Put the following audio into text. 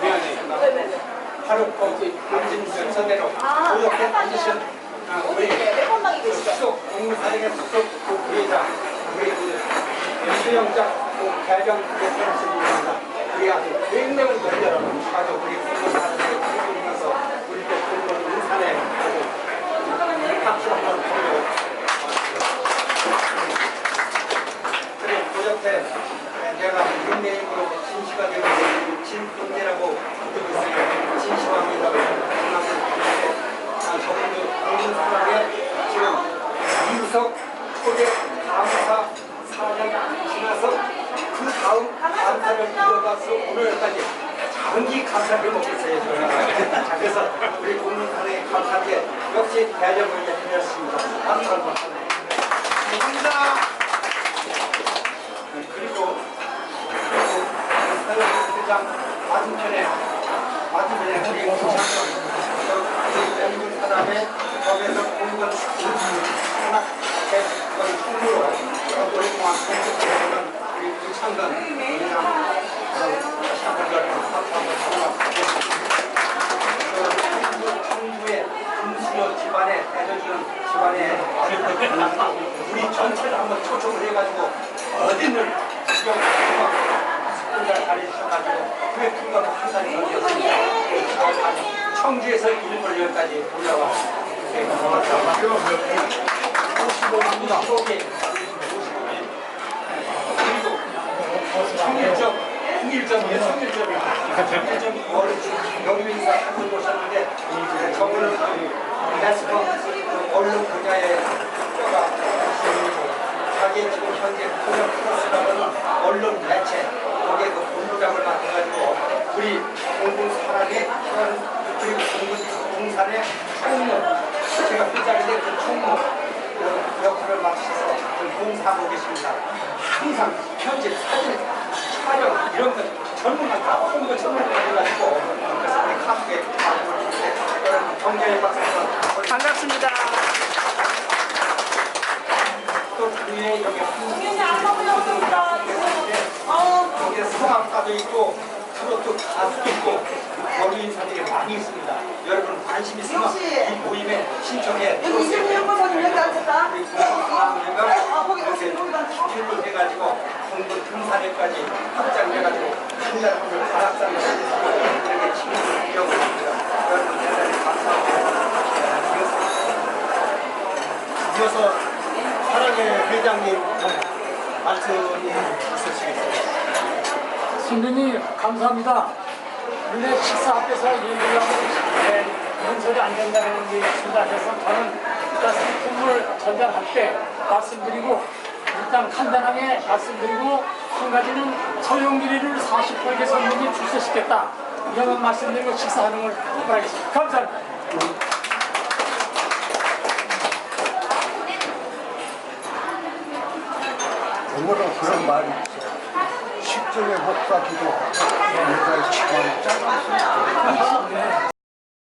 미안해. 네네네. 바로 거기 앉은 순서대로 아, 한 앉으신 아, 우리 네, 몇 번방이 그 계시죠? 수석 공무사령의 수석 그 부회장 우리 그 수영장 그 대장 대표님입니다. 우리 아주 100명을 걸려라 아주 우리 공무사령의 부르면서 우리 또 공무원 인산에 아주 박수 한번 드리고 그리고 그 옆에 내가 닉네임으로 진시가 되고 진동재라고 부르고 있어요. 진시황이라고 생각하는데 저분도 공문 사람에 지금 이우석 초대 감사 4년 지나서 그 다음 감사를 이어가서 오늘까지 장기 감사를. 저희가. 자, 그래서 우리 공문사의 감사에 역시. 박수 한번 감사합니다. 그리고 사회부장 맞은편에 맞은편에 우리 연구 사람의 거기에서 공무원 하나 개건 총무로 오랫동안 공직하는 우리 부창건 부장 시장관들 박수 한번 청주의 금수저 대저주는 집안에 우리 전체를 한번 초청을 해가지고 어디는 지금 숙고자 다니셔가지고 그게 불과 한 달이 걸렸습니다. 청주에서 일본 여기까지 올라와 고맙습니다. 55입니다. 55개. 55개. 그리고 청일점, 통일점이에요, 청일점이. 청일점 여기서 한분 오셨는데, 저분은 유네스코 봉사하고 계십니다. 항상 편집, 사진, 촬영 이런 거 전문가 다 홍보 전문가 해가지고 그래서 우리 카프에 여러분 정재희 박사 반갑습니다. 또 먹으려니까 어, 여기 성악가도 있고 트로트 가수도 있고 여기 인사들이 많이 있습니다. 여러분 관심 있으면 이 모임에 신청해. 여기 이승민 연구소님 여기 앉았다. 거기 앉아. 필로 해가지고 공군 등산에까지 확장해가지고 한달 오늘 가락산을 이렇게 친구를 이어고 있습니다. 여러분 대단히 감사합니다. 이어서 사랑의 회장님 말씀이 있으시겠습니다. 신부님 감사합니다. 원래 식사 앞에서 얘기를 하고 네, 소리 안 된다는 게 있습니다. 그래서 저는 일단 상품을 전달할 때 말씀드리고 일단 간단하게 말씀드리고 한 가지는 소용기리를 40%의 선생님이 출세시켰다. 이런 말씀드리고 식사하는 걸 바라겠습니다. 감사합니다. 영어로 그런 말이 있어요. 10점의 복사 기도. 뭔가 이렇게 짧았어요.